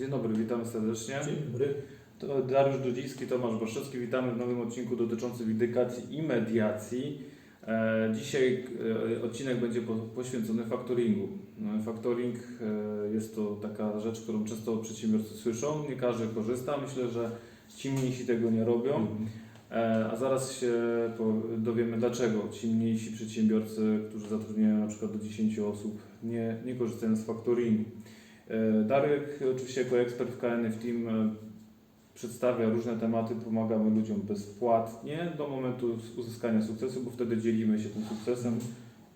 Dzień dobry, witamy serdecznie. Dzień dobry. To Dariusz Dudziński, Tomasz Boszewski. Witamy w nowym odcinku dotyczącym windykacji i mediacji. E, dzisiaj e, odcinek będzie po, poświęcony faktoringu. No, Faktoring e, jest to taka rzecz, którą często przedsiębiorcy słyszą. Nie każdy korzysta. Myślę, że ci mniejsi tego nie robią. E, A zaraz się dowiemy dlaczego ci mniejsi przedsiębiorcy, którzy zatrudniają na przykład do 10 osób, nie, nie korzystają z faktoringu. E, Darek oczywiście jako ekspert w KNF Team e, przedstawia różne tematy, pomagamy ludziom bezpłatnie do momentu uzyskania sukcesu, bo wtedy dzielimy się tym sukcesem,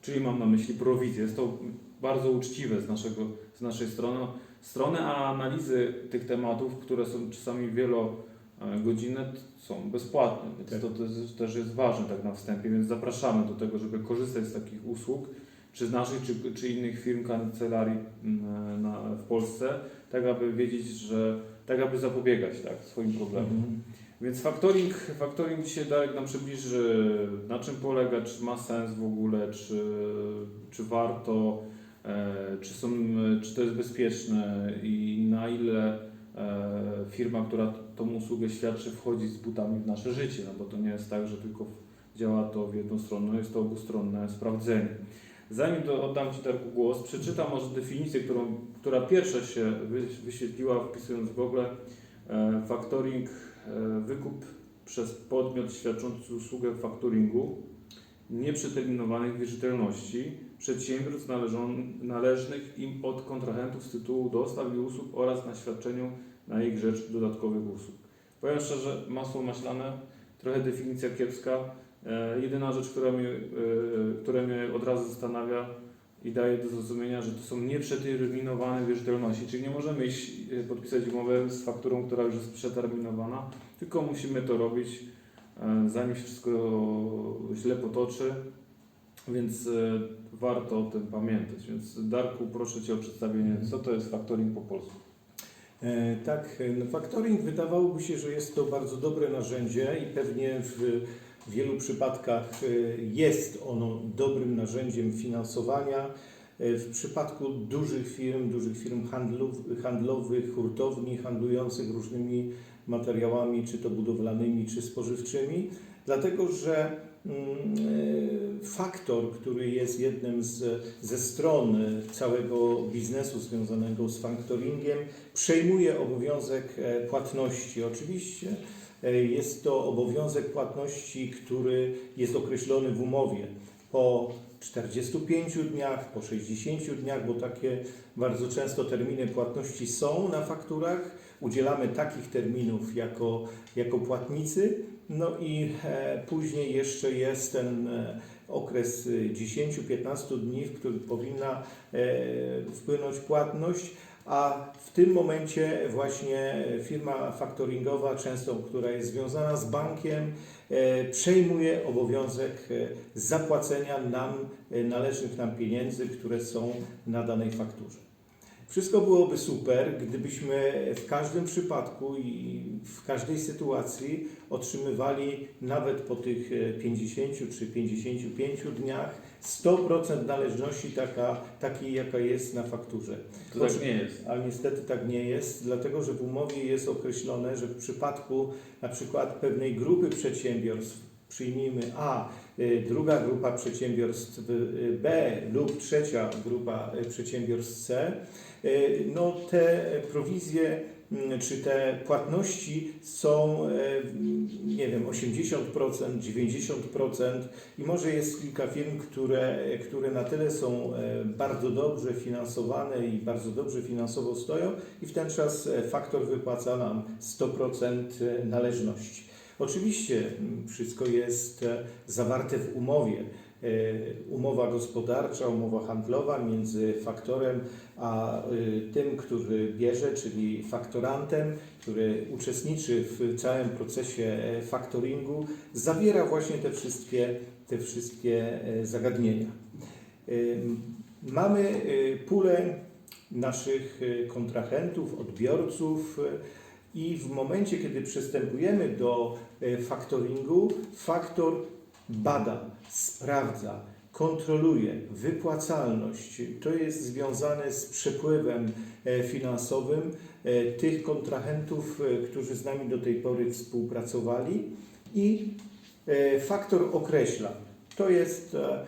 czyli mam na myśli prowizję. Jest to bardzo uczciwe z, naszego, z naszej strony, strony, a analizy tych tematów, które są czasami wielogodzinne, są bezpłatne, więc Tak. to, to też jest ważne tak na wstępie, więc zapraszamy do tego, żeby korzystać z takich usług, czy z naszych, czy, czy innych firm kancelarii mm, na, w Polsce, tak aby wiedzieć, że tak aby zapobiegać tak, swoim problemom. Mhm. Więc faktoring, faktoring dzisiaj Darek nam przybliży, na czym polega, czy ma sens w ogóle, czy, czy warto, e, czy, są, czy to jest bezpieczne i na ile e, firma, która tą usługę świadczy, wchodzi z butami w nasze życie, no bo to nie jest tak, że tylko działa to w jedną stronę, jest to obustronne sprawdzenie. Zanim to oddam Ci Darku głos, przeczytam może definicję, którą, która pierwsza się wy- wyświetliła wpisując w Google. E, Factoring, e, wykup przez podmiot świadczący usługę faktoringu nieprzeterminowanych wierzytelności przedsiębiorstw należnych im od kontrahentów z tytułu dostaw i usług oraz na świadczeniu na ich rzecz dodatkowych usług. Powiem szczerze, masło maślane, trochę definicja kiepska. E, jedyna rzecz, która mnie, która mnie od razu zastanawia i daje do zrozumienia, że to są nieprzeterminowane wierzytelności, czyli nie możemy iść, e, podpisać umowę z fakturą, która już jest przeterminowana, tylko musimy to robić, e, zanim się wszystko źle potoczy, więc warto o tym pamiętać. Więc Darku, proszę Cię o przedstawienie, co to jest faktoring po polsku. Tak, no factoring wydawałoby się, że jest to bardzo dobre narzędzie i pewnie w wielu przypadkach e, jest ono dobrym narzędziem finansowania. E, W przypadku dużych firm, dużych firm handlowych, hurtowni handlujących różnymi materiałami, czy to budowlanymi, czy spożywczymi, dlatego że mm, e, faktor, który jest jednym z, ze stron całego biznesu związanego z faktoringiem, przejmuje obowiązek płatności. Oczywiście jest to obowiązek płatności, który jest określony w umowie po 45 dniach, po 60 dniach, bo takie bardzo często terminy płatności są na fakturach. Udzielamy takich terminów jako, jako płatnicy. No i e, później jeszcze jest ten e, okres e, 10-15 dni, w którym powinna e, wpłynąć płatność, a w tym momencie właśnie firma faktoringowa, często która jest związana z bankiem, e, przejmuje obowiązek e, zapłacenia nam e, należnych nam pieniędzy, które są na danej fakturze. Wszystko byłoby super, gdybyśmy w każdym przypadku i w każdej sytuacji otrzymywali nawet po tych e, 50 czy 55 dniach 100% należności taka, takiej, jaka jest na fakturze. To tak nie jest. Ale niestety tak nie jest, dlatego że w umowie jest określone, że w przypadku na przykład pewnej grupy przedsiębiorstw, przyjmijmy A, y, druga grupa przedsiębiorstw y, B lub trzecia grupa y, przedsiębiorstw C, no te prowizje mm, czy te płatności są, y, nie wiem, 80%, 90% i może jest kilka firm, które, które na tyle są e, bardzo dobrze finansowane i bardzo dobrze finansowo stoją i w ten czas e, faktor wypłaca nam 100% należności. Oczywiście mm, wszystko jest e, zawarte w umowie. E, Umowa gospodarcza, umowa handlowa między faktorem a y, tym, który bierze, czyli faktorantem, który uczestniczy w całym procesie e, faktoringu, zawiera właśnie te wszystkie, te wszystkie e, zagadnienia. Mamy pulę naszych kontrahentów, odbiorców i w momencie, kiedy przystępujemy do y, faktoringu, faktor bada, sprawdza, kontroluje wypłacalność, to jest związane z przepływem e, finansowym e, tych kontrahentów, e, którzy z nami do tej pory współpracowali i e, faktor określa. To jest e, e,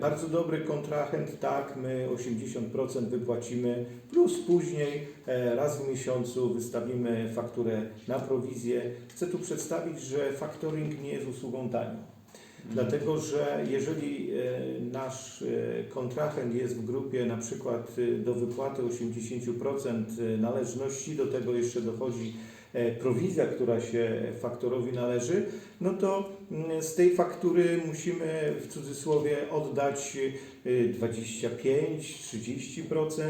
bardzo dobry kontrahent, tak, my 80% wypłacimy, plus później e, raz w miesiącu wystawimy fakturę na prowizję. Chcę tu przedstawić, że faktoring nie jest usługą tanią. Dlatego, że jeżeli e, nasz e, kontrahent jest w grupie na przykład e, do wypłaty 80% należności, do tego jeszcze dochodzi e, prowizja, która się faktorowi należy, no to mm, z tej faktury musimy w cudzysłowie oddać e, 25-30%.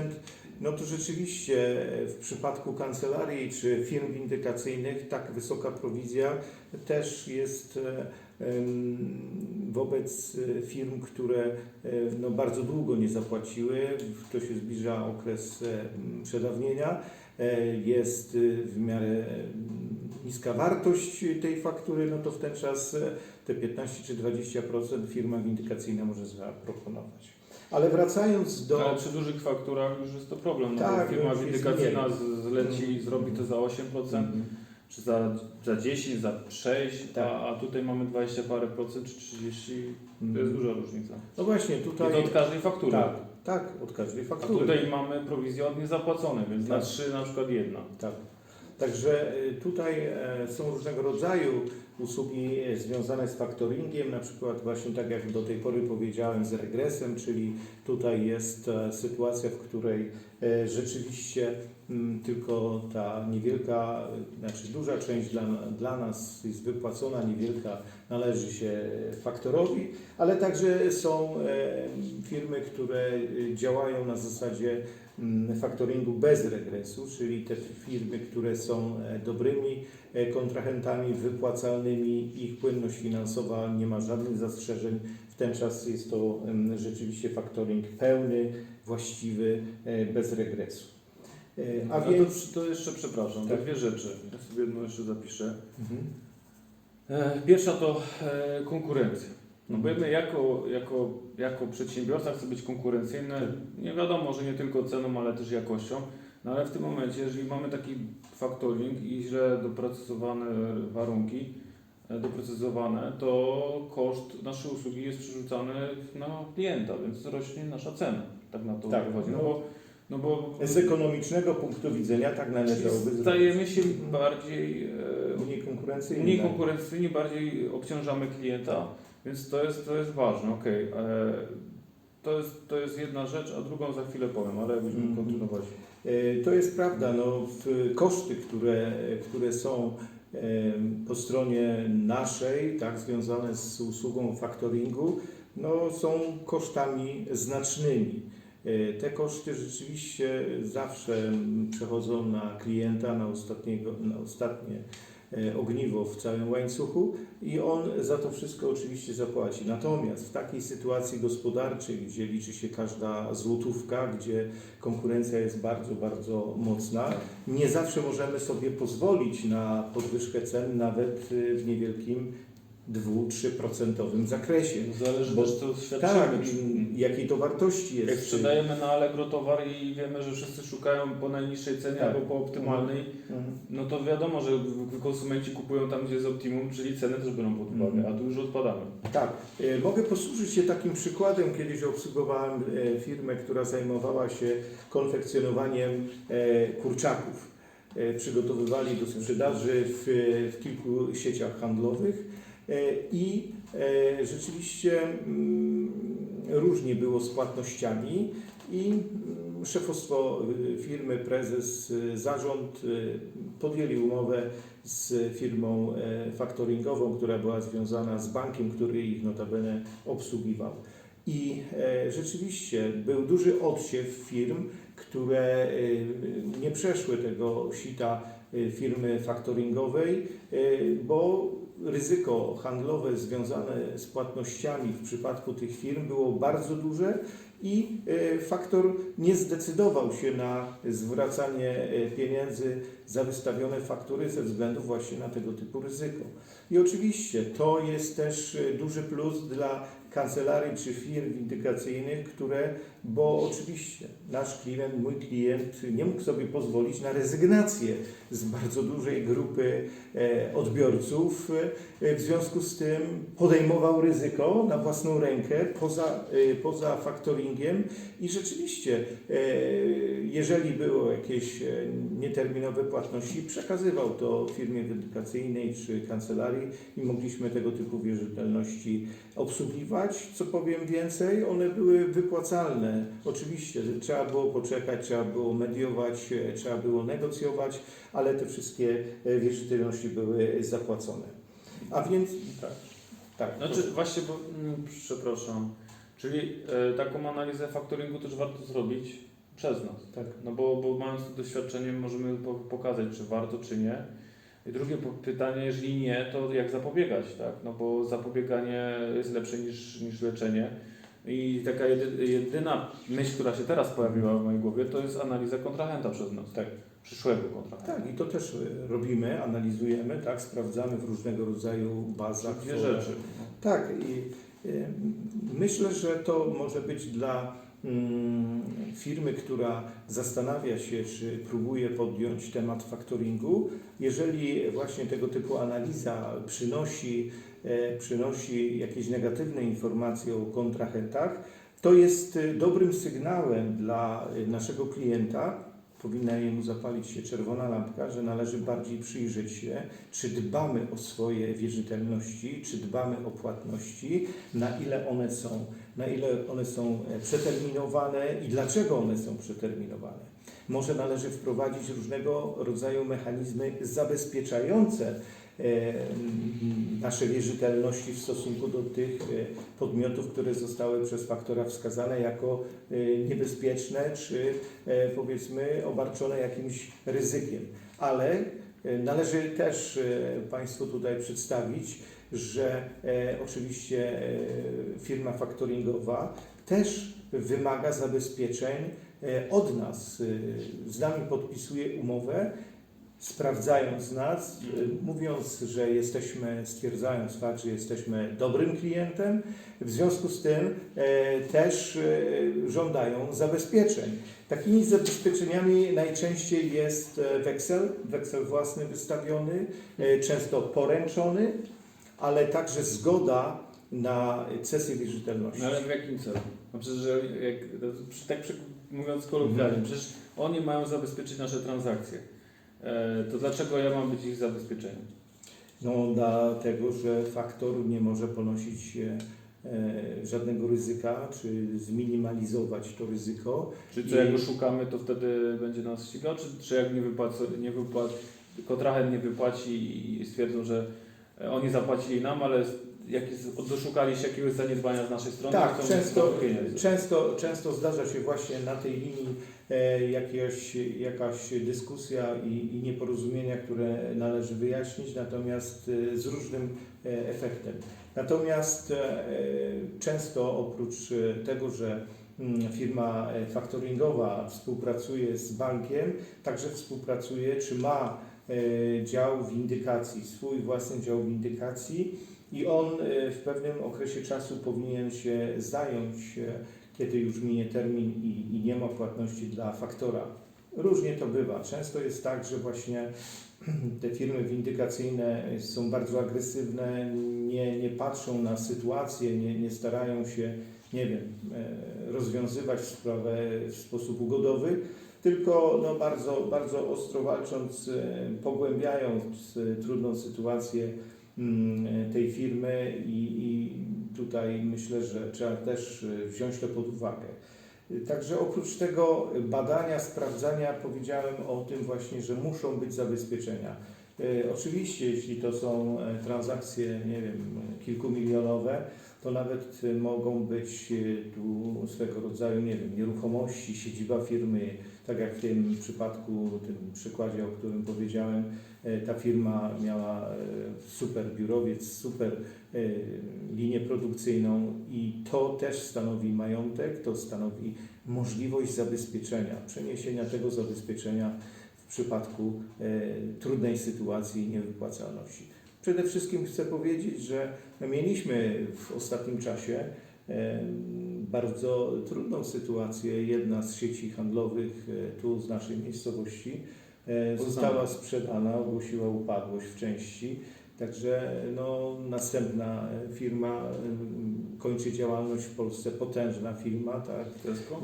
No to rzeczywiście e, w przypadku kancelarii czy firm windykacyjnych tak wysoka prowizja też jest e, wobec e, firm, które e, no, bardzo długo nie zapłaciły. To się zbliża okres e, przedawnienia. E, Jest e, w miarę em, niska wartość tej faktury, no to w ten czas e, te 15 czy 20% firma windykacyjna może zaproponować. Ale wracając do... Ale przy dużych fakturach już jest to problem, no Tak, bo firma windykacyjna zleci, Mhm. zrobi to za 8%, Mhm. czy za, za 10, za 6, Tak. a, a tutaj mamy 20 parę procent, czy 30, to jest Mhm. duża różnica. No właśnie, I tutaj... to od każdej faktury. Tak, tak, od każdej A faktury. tutaj mamy prowizję od niezapłaconej, więc na Tak. 3 na przykład jedna. Tak. Także y, tutaj e, są różnego rodzaju usługi związane z faktoringiem, na przykład właśnie tak jak do tej pory powiedziałem z regresem, czyli tutaj jest e, sytuacja, w której e, rzeczywiście mm, tylko ta niewielka, e, znaczy duża część dla, dla nas jest wypłacona, niewielka należy się faktorowi, ale także są firmy, które działają na zasadzie faktoringu bez regresu, czyli te firmy, które są e, dobrymi e, kontrahentami wypłacalnymi, ich płynność finansowa nie ma żadnych zastrzeżeń. W ten czas jest to em, rzeczywiście faktoring pełny, właściwy, e, bez regresu. A A więc... to, to jeszcze przepraszam, Tak. dwie rzeczy. Ja sobie jedno jeszcze zapiszę. Mhm. Pierwsza to konkurencja. No bo my jako, jako, jako przedsiębiorca chcemy być konkurencyjny, nie wiadomo, że nie tylko ceną, ale też jakością. No ale w tym momencie, jeżeli mamy taki faktoring i źle doprecyzowane warunki, e, doprecyzowane, to koszt naszej usługi jest przerzucany na klienta, więc rośnie nasza cena. Tak na to Tak, wychodzi. No no. bo, no bo Z ekonomicznego punktu widzenia tak należałoby stajemy się bardziej e, mniej konkurencyjni. mniej tak. konkurencyjni, bardziej obciążamy klienta, więc to jest, to jest ważne, okej. e, To, jest, to jest jedna rzecz, a drugą za chwilę powiem, ale będziemy Mhm. kontynuować. E, To jest prawda. No, koszty, które, które są e, po stronie naszej, tak, związane z usługą faktoringu, no, są kosztami znacznymi. Te koszty rzeczywiście zawsze mm, przechodzą na klienta, na, ostatniego, na ostatnie ogniwo w całym łańcuchu i on za to wszystko oczywiście zapłaci. Natomiast w takiej sytuacji gospodarczej, gdzie liczy się każda złotówka, gdzie konkurencja jest bardzo, bardzo mocna, nie zawsze możemy sobie pozwolić na podwyżkę cen nawet y, w niewielkim 2-3% zakresie. Zależy Bo- też co świadczymy. Tak, jakiej to wartości jest. Jak sprzedajemy na Allegro towar i wiemy, że wszyscy szukają po najniższej cenie Tak. albo po optymalnej, Mhm. no to wiadomo, że konsumenci kupują tam, gdzie jest optimum, czyli ceny też biorą pod uwagę, Mhm. a tu już odpadamy. Tak, e, mogę posłużyć się takim przykładem. Kiedyś obsługowałem e, firmę, która zajmowała się konfekcjonowaniem e, kurczaków. Przygotowywali do sprzedaży w, w kilku sieciach handlowych i e, rzeczywiście mm, różnie było z płatnościami i mm, szefostwo y, firmy, prezes, y, zarząd y, podjęli umowę z firmą e, faktoringową, która była związana z bankiem, który ich notabene obsługiwał. I e, rzeczywiście był duży odsiew firm, które nie przeszły tego sita firmy faktoringowej, bo ryzyko handlowe związane z płatnościami w przypadku tych firm było bardzo duże i e, faktor nie zdecydował się na zwracanie e, pieniędzy za wystawione faktury ze względu właśnie na tego typu ryzyko. I oczywiście to jest też e, duży plus dla kancelarii czy firm windykacyjnych, które, bo oczywiście nasz klient, mój klient nie mógł sobie pozwolić na rezygnację z bardzo dużej grupy e, odbiorców. E, W związku z tym podejmował ryzyko na własną rękę poza, e, poza faktoringiem i rzeczywiście, jeżeli było jakieś nieterminowe płatności, przekazywał to firmie windykacyjnej czy kancelarii i mogliśmy tego typu wierzytelności obsługiwać. Co powiem więcej, one były wypłacalne. Oczywiście trzeba było poczekać, trzeba było mediować, e, trzeba było negocjować, ale te wszystkie e, wierzytelności były zapłacone. A więc Tak. tak. Znaczy właśnie, bo mm, przepraszam, czyli e, taką analizę faktoringu też warto zrobić przez nas. tak. No bo, bo mając to doświadczenie możemy po, pokazać, czy warto, czy nie. I drugie pytanie, jeżeli nie, to jak zapobiegać, tak? No bo zapobieganie jest lepsze niż, niż leczenie. I taka jedy, jedyna myśl, która się teraz pojawiła w mojej głowie, to jest analiza kontrahenta przez nas, Tak. przyszłego kontrahenta. Tak, i to też e, robimy, analizujemy, tak, sprawdzamy w różnego rodzaju bazach. Dwie rzeczy. No. Tak, i y, myślę, że to może być dla firmy, która zastanawia się, czy próbuje podjąć temat faktoringu, jeżeli właśnie tego typu analiza przynosi, e, przynosi jakieś negatywne informacje o kontrahentach, to jest e, dobrym sygnałem dla e, naszego klienta. Powinna jemu zapalić się czerwona lampka, że należy bardziej przyjrzeć się, czy dbamy o swoje wierzytelności, czy dbamy o płatności, na ile one są, na ile one są e, przeterminowane i dlaczego one są przeterminowane. Może należy wprowadzić różnego rodzaju mechanizmy zabezpieczające e, nasze wierzytelności w stosunku do tych e, podmiotów, które zostały przez faktora wskazane jako niebezpieczne czy powiedzmy obarczone jakimś ryzykiem. Ale należy też Państwu tutaj przedstawić, że e, oczywiście e, firma faktoringowa też wymaga zabezpieczeń e, od nas. E, Z nami podpisuje umowę, sprawdzając nas, e, mówiąc, że jesteśmy, stwierdzając fakt, że jesteśmy dobrym klientem, w związku z tym e, też e, żądają zabezpieczeń. Takimi zabezpieczeniami najczęściej jest e, weksel, weksel własny wystawiony, e, często poręczony, ale także zgoda na cesję wierzytelności. No ale w jakim celu? No przecież, że jak, tak mówiąc kolokwialnie, przecież oni mają zabezpieczyć nasze transakcje. E, to dlaczego ja mam być ich zabezpieczeniem? No, dlatego, że faktor nie może ponosić e, e, żadnego ryzyka, czy zminimalizować to ryzyko. Czy co, I- jak go szukamy, to wtedy będzie nas ścigał, czy, czy jak nie wypłacą, nie wypłac, kontrahent nie wypłaci i stwierdzą, że oni zapłacili nam, ale jak doszukali się jakiegoś zaniedbania z naszej strony, Tak, często, często, często zdarza się właśnie na tej linii e, jakieś, jakaś dyskusja i, i nieporozumienia, które należy wyjaśnić, natomiast e, z różnym e, efektem. Natomiast e, często oprócz e, tego, że mm, firma e, faktoringowa współpracuje z bankiem, także współpracuje, czy ma e, dział windykacji, swój własny dział windykacji i on e, w pewnym okresie czasu powinien się zająć, e, kiedy już minie termin i, i nie ma płatności dla faktora. Różnie to bywa. Często jest tak, że właśnie te firmy windykacyjne są bardzo agresywne, nie, nie patrzą na sytuację, nie, nie starają się, nie wiem, e, rozwiązywać sprawę w sposób ugodowy, tylko no, bardzo, bardzo ostro walcząc, e, pogłębiając e, trudną sytuację mm, tej firmy i, i tutaj myślę, że trzeba też e, wziąć to pod uwagę. Także oprócz tego badania, sprawdzania powiedziałem o tym właśnie, że muszą być zabezpieczenia. Oczywiście, jeśli to są transakcje, nie wiem, kilkumilionowe, to nawet mogą być tu swego rodzaju, nie wiem, nieruchomości, siedziba firmy, tak jak w tym przypadku, tym przykładzie, o którym powiedziałem, e, ta firma miała e, super biurowiec, super e, linię produkcyjną i to też stanowi majątek, to stanowi możliwość zabezpieczenia, przeniesienia tego zabezpieczenia w przypadku trudnej sytuacji i niewypłacalności. Przede wszystkim chcę powiedzieć, że mieliśmy w ostatnim czasie bardzo trudną sytuację. Jedna z sieci handlowych e, tu z naszej miejscowości e, została sprzedana, ogłosiła upadłość w części. Także no, następna e, firma kończy działalność w Polsce, potężna firma, tak.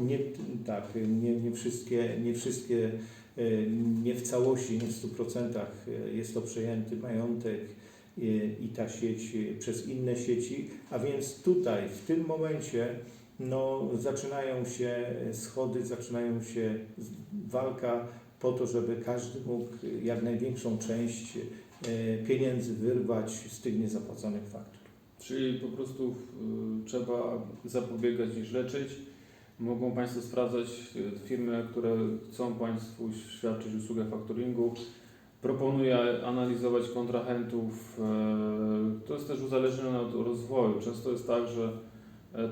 Nie, tak, nie, nie wszystkie, nie wszystkie, nie w całości, nie w 100% e, jest to przejęty majątek i ta sieć przez inne sieci, a więc tutaj, w tym momencie no, zaczynają się schody, zaczynają się walka po to, żeby każdy mógł jak największą część e, pieniędzy wyrwać z tych niezapłaconych faktur. Czyli po prostu y, trzeba zapobiegać niż leczyć. Mogą Państwo sprawdzać firmy, które chcą Państwu świadczyć usługę faktoringu. Proponuję analizować kontrahentów. To jest też uzależnione od rozwoju. Często jest tak, że e,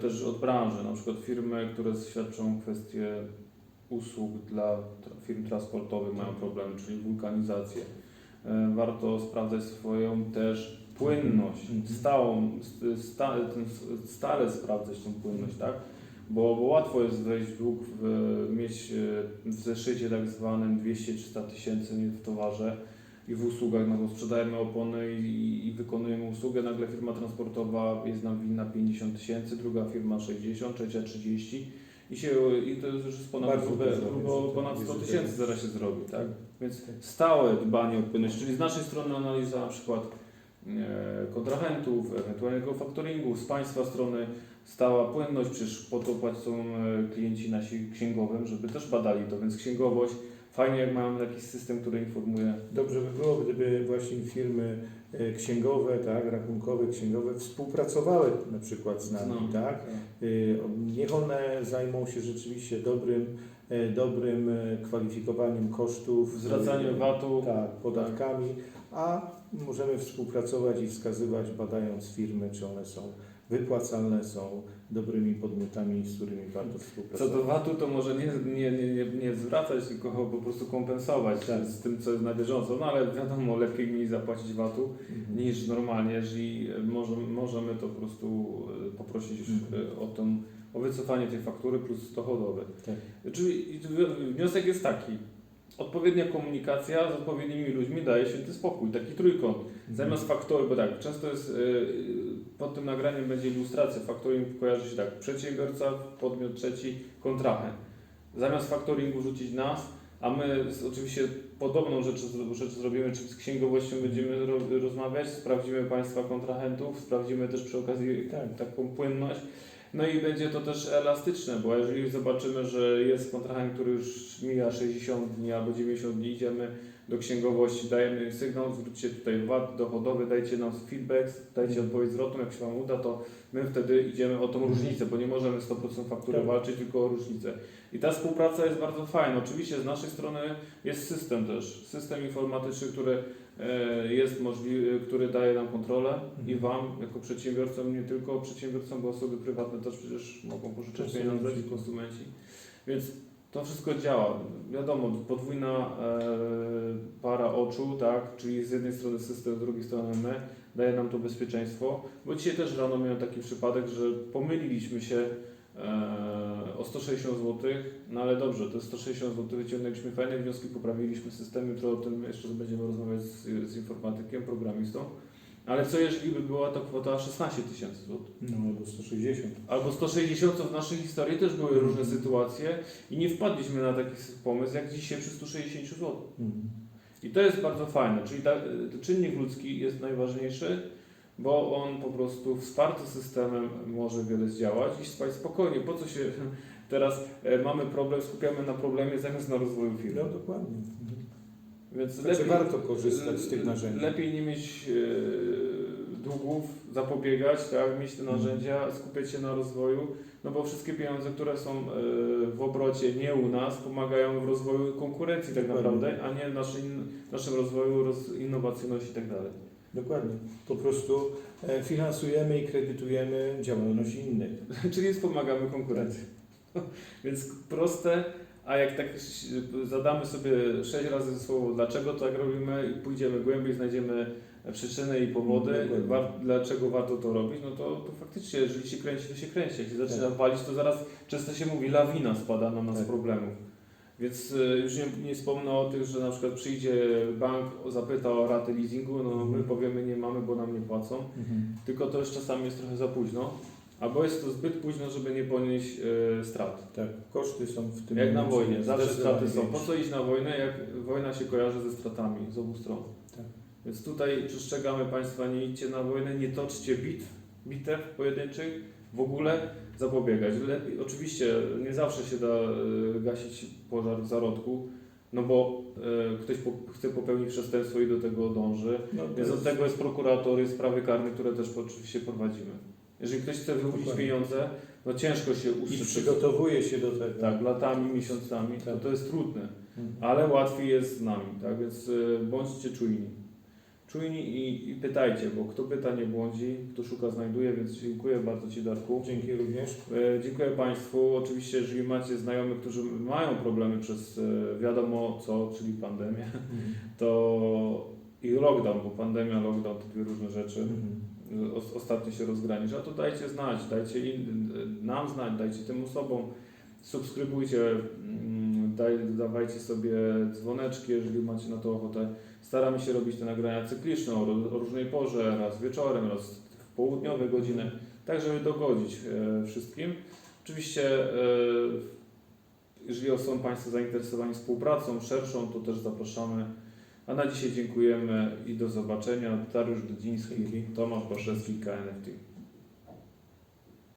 też od branży, na przykład firmy, które świadczą kwestie usług dla firm transportowych mają problemy, czyli wulkanizację. E, Warto sprawdzać swoją też płynność, Mhm. stałą, st- sta, ten, stale sprawdzać tą płynność, tak? Bo, bo łatwo jest wejść w dług, w, mieć e, w zeszycie tak zwanym 200-300 tysięcy w towarze i w usługach, no bo sprzedajemy opony i, i wykonujemy usługę, nagle firma transportowa jest nam winna 50 tysięcy, druga firma 60, trzecia 30 i, się, i to już jest ponad, Bardzo grube, ponad jest 100 dużo. tysięcy zaraz się zrobi, tak? Więc stałe dbanie o płynność, czyli z naszej strony analiza na przykład e, kontrahentów, ewentualnego faktoringu, z Państwa strony stała płynność, przecież po to płacą e, klienci nasi księgowym, żeby też badali to, więc księgowość, fajnie jak mamy taki system, który informuje. Dobrze by było, gdyby właśnie firmy e, księgowe, tak, rachunkowe, księgowe współpracowały na przykład z nami, Znam. tak? Y, Niech one zajmą się rzeczywiście dobrym, e, dobrym e, kwalifikowaniem kosztów. Zwracanie e, VAT-u. Tak, podatkami, a możemy współpracować i wskazywać, badając firmy, czy one są wypłacalne, są dobrymi podmiotami, z którymi warto Co współpracować. do VAT-u, to może nie, nie, nie, nie, nie zwracać, tylko po prostu kompensować Tak. z tym, co jest na bieżąco. No ale wiadomo, lepiej mniej zapłacić VAT-u, Mhm. niż normalnie, jeżeli możemy, możemy to po prostu e, poprosić Mhm. e, o, tą, o wycofanie tej faktury plus dochodowe. Tak. Czyli wniosek jest taki. Odpowiednia komunikacja z odpowiednimi ludźmi daje święty spokój, taki trójkąt. Zamiast faktory, bo tak, często jest, e, pod tym nagraniem będzie ilustracja, faktoring kojarzy się tak, przedsiębiorca, podmiot trzeci, kontrahent. Zamiast faktoringu rzucić nas, a my oczywiście podobną rzecz, rzecz zrobimy, czyli z księgowością będziemy ro, rozmawiać, sprawdzimy Państwa kontrahentów, sprawdzimy też przy okazji Tak. taką płynność. No i będzie to też elastyczne, bo jeżeli zobaczymy, że jest kontrahent, który już mija 60 dni albo 90 dni, idziemy do księgowości, dajemy sygnał, zwróćcie tutaj VAT dochodowy, dajcie nam feedback, dajcie odpowiedź zwrotną, jak się Wam uda, to my wtedy idziemy o tą różnicę, bo nie możemy 100% faktury Tak. walczyć, tylko o różnicę. I ta współpraca jest bardzo fajna. Oczywiście z naszej strony jest system też, system informatyczny, który e, jest możliwy, który daje nam kontrolę i Wam jako przedsiębiorcom, nie tylko przedsiębiorcom, bo osoby prywatne też przecież mogą pożyczać pieniądze i konsumenci. Więc to wszystko działa. Wiadomo, podwójna e, para oczu, tak, czyli z jednej strony system, z drugiej strony my, daje nam to bezpieczeństwo. Bo dzisiaj też rano miałem taki przypadek, że pomyliliśmy się o 160 zł, no ale dobrze, to 160 zł wyciągnęliśmy fajne wnioski, poprawiliśmy system, jutro o tym jeszcze będziemy rozmawiać z, z informatykiem, programistą. Ale co jeżeli by była to kwota 16 tysięcy złotych? No, do 160. Albo 160, co w naszej historii też były różne sytuacje i nie wpadliśmy na taki pomysł jak dzisiaj przy 160 zł. Mhm. I to jest bardzo fajne, czyli ta, y, czynnik ludzki jest najważniejszy, bo on po prostu wsparty systemem może wiele zdziałać i spać spokojnie. Po co się teraz e, mamy problem, skupiamy na problemie zamiast na rozwoju firmy. No dokładnie. Mhm. Więc Także warto korzystać z tych narzędzi. Lepiej nie mieć e, długów, zapobiegać, tak, mieć te Mhm. narzędzia, skupiać się na rozwoju, no bo wszystkie pieniądze, które są e, w obrocie nie u nas, pomagają w rozwoju konkurencji tak naprawdę, a nie w naszym, naszym rozwoju, roz, innowacyjności i tak dalej. Dokładnie. Po prostu e, finansujemy i kredytujemy działalność innych. Czyli wspomagamy konkurencję. Więc proste, a jak tak zadamy sobie sześć razy słowo dlaczego tak robimy i pójdziemy głębiej, znajdziemy przyczyny i powody, war, dlaczego warto to robić, no to, to faktycznie, jeżeli się kręci, to się kręci. Jak się zaczyna Tak. walić, to zaraz często się mówi, lawina spada na nas Tak. problemów. Więc y, już nie, nie wspomnę o tych, że na przykład przyjdzie bank, zapyta o ratę leasingu, no my Mhm. powiemy nie mamy, bo nam nie płacą. Tylko to już czasami jest trochę za późno. Albo jest to zbyt późno, żeby nie ponieść e, strat. Tak, koszty są w tym Jak na wojnie, zawsze straty są. Po co iść na wojnę, jak wojna się kojarzy ze stratami z obu stron. Tak. Więc tutaj przestrzegamy Państwa, nie idźcie na wojnę, nie toczcie bitw, bitew pojedynczych, w ogóle zapobiegać. Lepiej, oczywiście nie zawsze się da e, gasić pożar w zarodku, no bo e, ktoś po, chce popełnić przestępstwo i do tego dąży. No, Więc od jest- tego jest prokurator, jest sprawy karne, które też oczywiście prowadzimy. Jeżeli ktoś chce wyłudzić Dokładnie. pieniądze, no ciężko się I uczyć. przygotowuje się do tego. Tak, latami, miesiącami, to, Tak. to jest trudne, Mhm. ale łatwiej jest z nami, tak? Więc y, bądźcie czujni. Czujni i, i pytajcie, bo kto pyta nie błądzi, kto szuka znajduje, więc dziękuję bardzo Ci Darku. Dzięki również. E, Dziękuję Państwu. Oczywiście, jeżeli macie znajomych, którzy mają problemy przez e, wiadomo co, czyli pandemię, to i lockdown, bo pandemia, lockdown to dwie różne rzeczy. O- Ostatnio się rozgranicza, to dajcie znać, dajcie in, nam znać, dajcie tym osobom, subskrybujcie, mm, daj, dawajcie sobie dzwoneczki, jeżeli macie na to ochotę. Staramy się robić te nagrania cykliczne o, o różnej porze, raz wieczorem, raz w południowe godziny, tak żeby dogodzić e, wszystkim. Oczywiście, e, jeżeli są Państwo zainteresowani współpracą szerszą, to też zapraszamy. A na dzisiaj dziękujemy i do zobaczenia. Dariusz Dudziński. Tomasz Baszewski, KNFT.